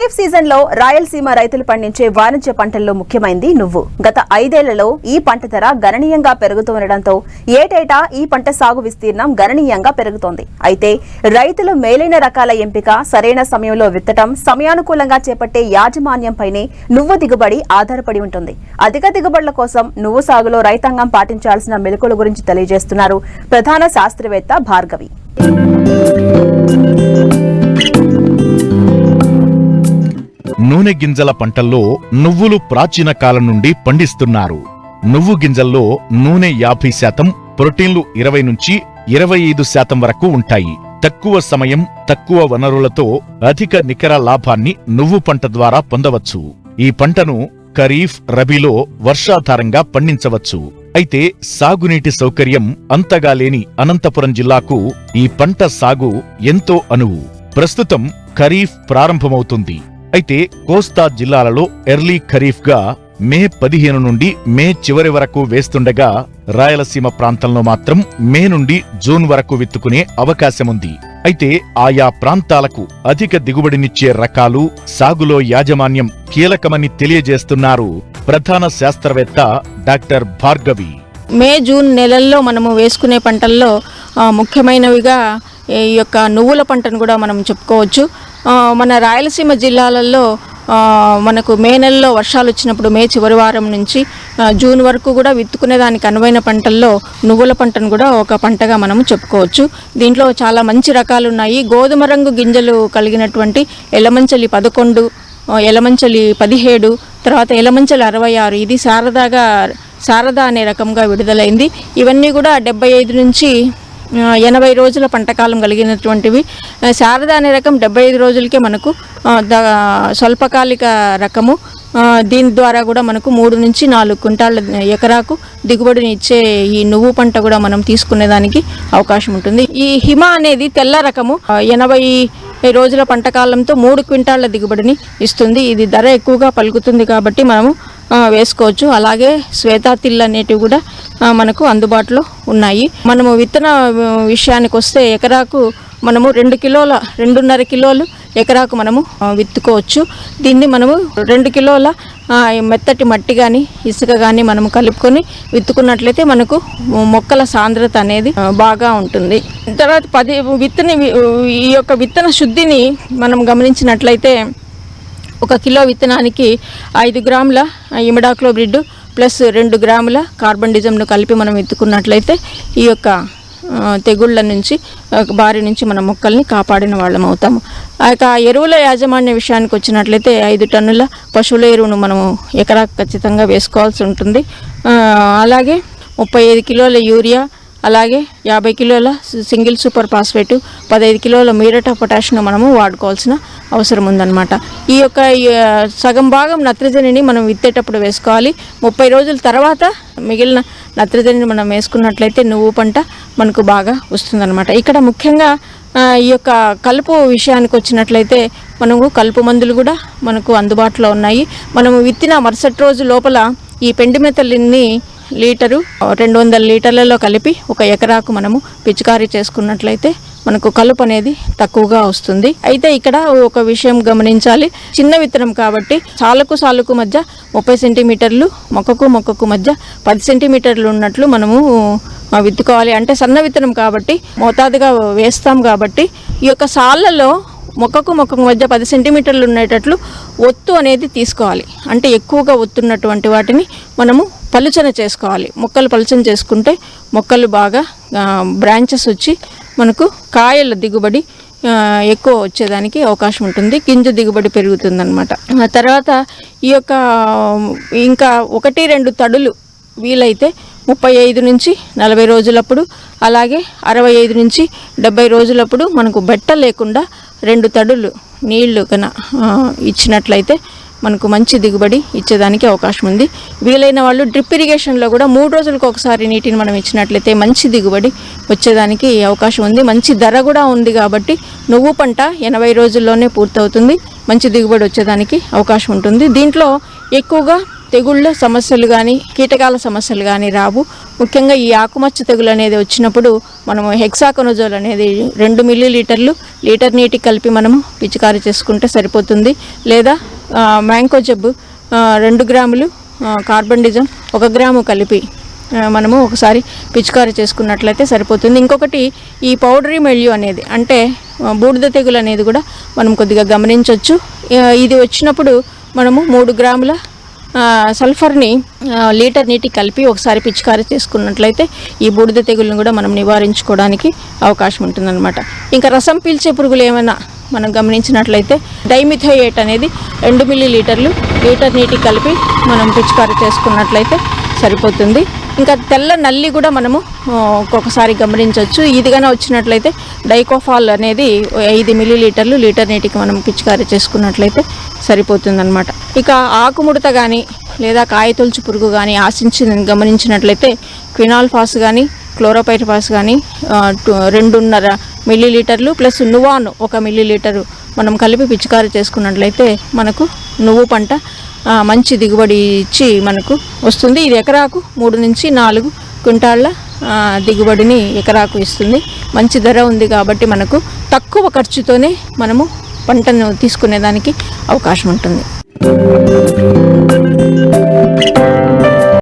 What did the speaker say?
ఖరీఫ్ సీజన్లో రాయలసీమ రైతులు పండించే వాణిజ్య పంటల్లో ముఖ్యమైంది నువ్వు. గత ఐదేళ్ళలో ఈ పంట ధర గణనీయంగా పెరుగుతుండటంతో ఏటేటా ఈ పంట సాగు విస్తీర్ణం గణనీయంగా పెరుగుతోంది. అయితే రైతులు మేలైన రకాల ఎంపిక సరైన సమయంలో విత్తటం సమయానుకూలంగా చేపట్టే యాజమాన్యంపైనే నువ్వు దిగుబడి ఆధారపడి ఉంటుంది. అధిక దిగుబడుల కోసం నువ్వు సాగులో రైతాంగం పాటించాల్సిన మెలకుల గురించి తెలియజేస్తున్నారు ప్రధాన శాస్త్రవేత్త భార్గవి. నూనె గింజల పంటల్లో నువ్వులు ప్రాచీన కాలం నుండి పండిస్తున్నారు. నువ్వు గింజల్లో నూనె యాభై శాతం ప్రోటీన్లు ఇరవై నుంచి ఇరవై ఐదు శాతం వరకు ఉంటాయి. తక్కువ సమయం తక్కువ వనరులతో అధిక నికర లాభాన్ని నువ్వు పంట ద్వారా పొందవచ్చు. ఈ పంటను ఖరీఫ్ రబీలో వర్షాధారంగా పండించవచ్చు. అయితే సాగునీటి సౌకర్యం అంతగా లేని అనంతపురం జిల్లాకు ఈ పంట సాగు ఎంతో అనువు ప్రస్తుతం ఖరీఫ్ ప్రారంభమవుతుంది. అయితే కోస్తా జిల్లాలలో ఎర్లీ ఖరీఫ్గా మే పదిహేను నుండి మే చివరి వరకు వేస్తుండగా రాయలసీమ ప్రాంతంలో మాత్రం మే నుండి జూన్ వరకు విత్తుకునే అవకాశముంది. అయితే ఆయా ప్రాంతాలకు అధిక దిగుబడినిచ్చే రకాలు సాగులో యాజమాన్యం కీలకమని తెలియజేస్తున్నారు ప్రధాన శాస్త్రవేత్త డాక్టర్ భార్గవి. మే జూన్ నెలల్లో మనము వేసుకునే పంటల్లో ముఖ్యమైనవిగా ఈ యొక్క నువ్వుల పంటను కూడా మనం చెప్పుకోవచ్చు. మన రాయలసీమ జిల్లాలలో మనకు మే నెలలో వర్షాలు వచ్చినప్పుడు మే చివరి వారం నుంచి జూన్ వరకు కూడా విత్తుకునే దానికి అనువైన పంటల్లో నువ్వుల పంటను కూడా ఒక పంటగా మనము చెప్పుకోవచ్చు. దీంట్లో చాలా మంచి రకాలు ఉన్నాయి. గోధుమ రంగు గింజలు కలిగినటువంటి ఎలమంచలి పదకొండు ఎలమంచలి పదిహేడు తర్వాత ఎలమంచలి అరవై ఆరు. ఇది శారదాగా శారద అనే రకంగా విడుదలైంది. ఇవన్నీ కూడా డెబ్బై ఐదు నుంచి ఎనభై రోజుల పంటకాలం కలిగినటువంటివి. శారద అనే రకం డెబ్బై ఐదు రోజులకే మనకు స్వల్పకాలిక రకము. దీని ద్వారా కూడా మనకు మూడు నుంచి నాలుగు క్వింటాళ్ళ ఎకరాకు దిగుబడిని ఇచ్చే ఈ నువ్వు పంట కూడా మనం తీసుకునేదానికి అవకాశం ఉంటుంది. ఈ హిమ అనేది తెల్ల రకము. ఎనభై రోజుల పంటకాలంతో మూడు క్వింటాళ్ళ దిగుబడిని ఇస్తుంది. ఇది ధర ఎక్కువగా పలుకుతుంది కాబట్టి మనము వేసుకోవచ్చు. అలాగే శ్వేతాతిల్ అనేటివి కూడా మనకు అందుబాటులో ఉన్నాయి. మనము విత్తన విషయానికి వస్తే ఎకరాకు మనము రెండు కిలోల రెండున్నర కిలోలు ఎకరాకు మనము విత్తుకోవచ్చు. దీన్ని మనము రెండు కిలోల మెత్తటి మట్టి కానీ ఇసుక కానీ మనము కలుపుకొని విత్తుకున్నట్లయితే మనకు మొక్కల సాంద్రత అనేది బాగా ఉంటుంది. తర్వాత పది విత్తని ఈ యొక్క విత్తన శుద్ధిని మనం గమనించినట్లయితే ఒక కిలో విత్తనానికి ఐదు గ్రాముల ఇమిడాక్లోబ్రిడ్ ప్లస్ రెండు గ్రాముల కార్బన్ డిజమ్ను కలిపి మనం ఎత్తుకున్నట్లయితే ఈ యొక్క తెగుళ్ళ నుంచి బారి నుంచి మన మొక్కల్ని కాపాడిన వాళ్ళం అవుతాము. ఆ యొక్క ఎరువుల యాజమాన్య విషయానికి వచ్చినట్లయితే ఐదు టన్నుల పశువుల ఎరువును మనము ఎకరా ఖచ్చితంగా వేసుకోవాల్సి ఉంటుంది. అలాగే ముప్పై ఐదు కిలోల యూరియా అలాగే యాభై కిలోల సింగిల్ సూపర్ ఫాస్ఫేట్ పదహైదు కిలోల మీరట పొటాషియం మనము వాడుకోవాల్సిన అవసరం ఉందన్నమాట. ఈ యొక్క సగం భాగం నత్రజనిని మనం విత్తేటప్పుడు వేసుకోవాలి. ముప్పై రోజుల తర్వాత మిగిలిన నత్రజనిని మనం వేసుకున్నట్లయితే నువ్వు పంట మనకు బాగా వస్తుందన్నమాట. ఇక్కడ ముఖ్యంగా ఈ యొక్క కలుపు విషయానికి వచ్చినట్లయితే మనము కలుపు మందులు కూడా మనకు అందుబాటులో ఉన్నాయి. మనము విత్తిన మరుసటి రోజు లోపల ఈ పెండి మెత్తలిని లీటరు రెండు వందల లీటర్లలో కలిపి ఒక ఎకరాకు మనము పిచికారీ చేసుకున్నట్లయితే మనకు కలుపు అనేది తక్కువగా వస్తుంది. అయితే ఇక్కడ ఒక విషయం గమనించాలి. చిన్న విత్తనం కాబట్టి సాలకు సాలుకు మధ్య ముప్పై సెంటీమీటర్లు మొక్కకు మొక్కకు మధ్య పది సెంటీమీటర్లు ఉన్నట్లు మనము విత్తుకోవాలి. అంటే సన్న విత్తనం కాబట్టి మోతాదుగా వేస్తాం కాబట్టి ఈ యొక్క సాళ్ళలో మొక్కకు మొక్కకు మధ్య పది సెంటీమీటర్లు ఉండేటట్లు ఒత్తు అనేది తీసుకోవాలి. అంటే ఎక్కువగా ఒత్తున్నటువంటి వాటిని మనము పలుచన చేసుకోవాలి. మొక్కలు పలుచన చేసుకుంటే మొక్కలు బాగా బ్రాంచెస్ వచ్చి మనకు కాయల దిగుబడి ఎక్కువ వచ్చేదానికి అవకాశం ఉంటుంది. గింజ దిగుబడి పెరుగుతుందన్నమాట. ఆ తర్వాత ఈ యొక్క ఇంకా ఒకటి రెండు తడులు వీలైతే ముప్పై ఐదు నుంచి నలభై రోజులప్పుడు అలాగే అరవై ఐదు నుంచి డెబ్బై రోజులప్పుడు మనకు బెట్ట లేకుండా రెండు తడులు నీళ్ళు కన ఇచ్చినట్లయితే మనకు మంచి దిగుబడి ఇచ్చేదానికి అవకాశం ఉంది. వీలైన వాళ్ళు డ్రిప్ ఇరిగేషన్లో కూడా మూడు రోజులకు ఒకసారి నీటిని మనం ఇచ్చినట్లయితే మంచి దిగుబడి వచ్చేదానికి అవకాశం ఉంది. మంచి ధర కూడా ఉంది కాబట్టి నువ్వు పంట ఎనభై రోజుల్లోనే పూర్తవుతుంది. మంచి దిగుబడి వచ్చేదానికి అవకాశం ఉంటుంది. దీంట్లో ఎక్కువగా తెగుళ్ళ సమస్యలు కానీ కీటకాల సమస్యలు కానీ రావు. ముఖ్యంగా ఈ ఆకుమచ్చ తెగులు అనేది వచ్చినప్పుడు మనము హెక్సాకొనజోల్ అనేది రెండు మిల్లీ లీటర్లు లీటర్ నీటికి కలిపి మనము పిచికారి చేసుకుంటే సరిపోతుంది. లేదా మ్యాంకో జబ్బు రెండు గ్రాములు ఆ, కార్బన్ డిజం ఒక గ్రాము కలిపి మనము ఒకసారి పిచికారి చేసుకున్నట్లయితే సరిపోతుంది. ఇంకొకటి ఈ పౌడరీ మెల్యూ అనేది అంటే బూడిద తెగులు అనేది కూడా మనం కొద్దిగా గమనించవచ్చు ఇది వచ్చినప్పుడు మనము మూడు గ్రాముల సల్ఫర్ని లీటర్ నీటికి కలిపి ఒకసారి పిచికారీ చేసుకున్నట్లయితే ఈ బూడిద తెగులను కూడా మనం నివారించుకోవడానికి అవకాశం ఉంటుందన్నమాట. ఇంకా రసం పీల్చే పురుగులు ఏమైనా మనం గమనించినట్లయితే డైమిథోయేట్ అనేది రెండు మిల్లీ లీటర్లు లీటర్ నీటికి కలిపి మనం పిచికారీ చేసుకున్నట్లయితే సరిపోతుంది. ఇంకా తెల్ల నల్లి కూడా మనము ఒక్కొక్కసారి గమనించవచ్చు. ఇదిగానే వచ్చినట్లయితే డైకోఫాల్ అనేది ఐదు మిల్లీ లీటర్లు లీటర్ నీటికి మనం పిచికారీ చేసుకున్నట్లయితే సరిపోతుందన్నమాట. ఇక ఆకుముడత కానీ లేదా కాయతొలుచు పురుగు కానీ ఆశించి గమనించినట్లయితే క్వినాల్ఫాస్ కానీ క్లోరోపైరిఫాస్ కానీ టు- రెండున్నర మిల్లీలీటర్లు ప్లస్ నువాన్ ఒక మిల్లీలీటరు మనం కలిపి పిచికారి చేసుకున్నట్లయితే మనకు నువ్వు పంట మంచి దిగుబడి ఇచ్చి మనకు వస్తుంది. ఇది ఎకరాకు మూడు నుంచి నాలుగు క్వింటాళ్ళ దిగుబడిని ఎకరాకు ఇస్తుంది. మంచి ధర ఉంది కాబట్టి మనకు తక్కువ ఖర్చుతోనే మనము పంటను తీసుకునేదానికి అవకాశం ఉంటుంది.